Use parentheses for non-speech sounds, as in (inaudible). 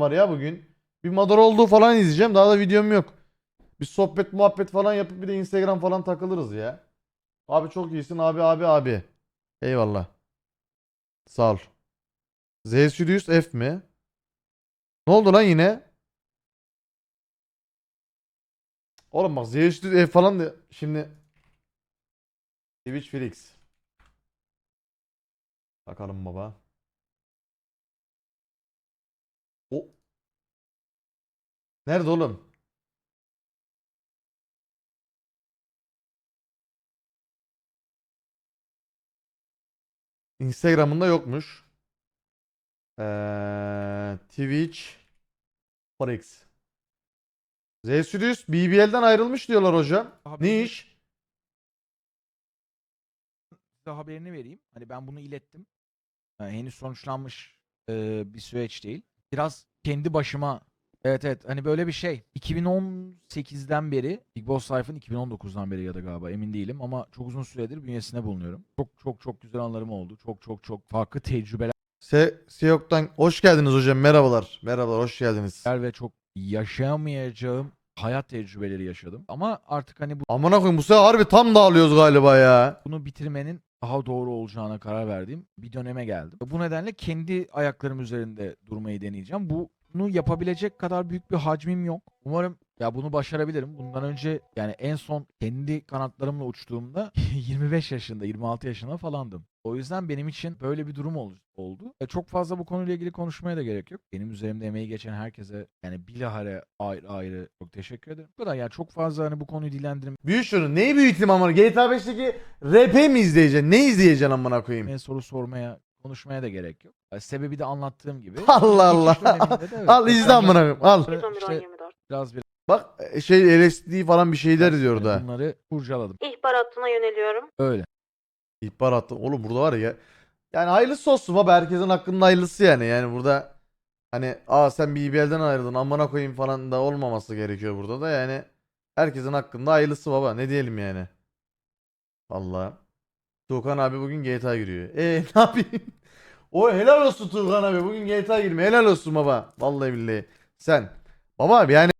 var ya bugün. Bir madar olduğu falan izleyeceğim. Daha da videom yok. Bir sohbet muhabbet falan yapıp bir de Instagram falan takılırız ya. Abi çok iyisin abi abi abi. Eyvallah. Sağ ol. Z Studios F mi? Ne oldu lan yine? Oğlum bak Z Studios F falan da şimdi Twitch Felix. Bakalım baba. Nerede oğlum? Instagram'ında yokmuş. Ee, Twitch Forex. Z Studios BBL'den ayrılmış diyorlar hocam. Ne iş? Size haberini vereyim. Hani ben bunu ilettim. Yani henüz sonuçlanmış e, bir süreç değil. Biraz kendi başıma Evet evet hani böyle bir şey. 2018'den beri Big Boss Life'ın 2019'dan beri ya da galiba emin değilim ama çok uzun süredir bünyesinde bulunuyorum. Çok çok çok güzel anlarım oldu. Çok çok çok farklı tecrübeler Se Siyok'tan hoş geldiniz hocam. Merhabalar. Merhabalar, hoş geldiniz. ve çok yaşayamayacağım hayat tecrübeleri yaşadım. Ama artık hani bu Amına koyayım bu sefer harbi tam dağılıyoruz galiba ya. bunu bitirmenin daha doğru olacağına karar verdiğim bir döneme geldim. Bu nedenle kendi ayaklarım üzerinde durmayı deneyeceğim. Bunu yapabilecek kadar büyük bir hacmim yok. Umarım ya bunu başarabilirim. Bundan önce yani en son kendi kanatlarımla uçtuğumda (laughs) 25 yaşında, 26 yaşında falandım. O yüzden benim için böyle bir durum ol- oldu. E, çok fazla bu konuyla ilgili konuşmaya da gerek yok. Benim üzerimde emeği geçen herkese yani bilahare ayrı ayrı çok teşekkür ederim. Bu kadar yani çok fazla hani bu konuyu dillendirmeye Büyük şunu. Neyi büyüteyim amına? GTA 5'teki RP mi izleyeceksin? Ne izleyeceksin amına koyayım? soru sormaya, konuşmaya da gerek yok. Sebebi de anlattığım gibi. (laughs) Allah geçiş Allah. döneminde de (laughs) evet, Al izle amına koyayım. Al. İşte 111 24. biraz biraz Bak e, şey LSD falan bir şeyler diyor da. bunları kurcaladım. İhbar hattına yöneliyorum. Öyle. İhbar attım. Oğlum burada var ya. Yani hayırlısı olsun baba. Herkesin hakkında hayırlısı yani. Yani burada hani aa sen BBL'den ayrıldın amına koyayım falan da olmaması gerekiyor burada da yani. Herkesin hakkında hayırlısı baba. Ne diyelim yani. Vallahi. Tuğkan abi bugün GTA giriyor. E (laughs) ne yapayım? O helal olsun Tuğkan abi. Bugün GTA girmiyor. Helal olsun baba. Vallahi billahi. Sen. Baba yani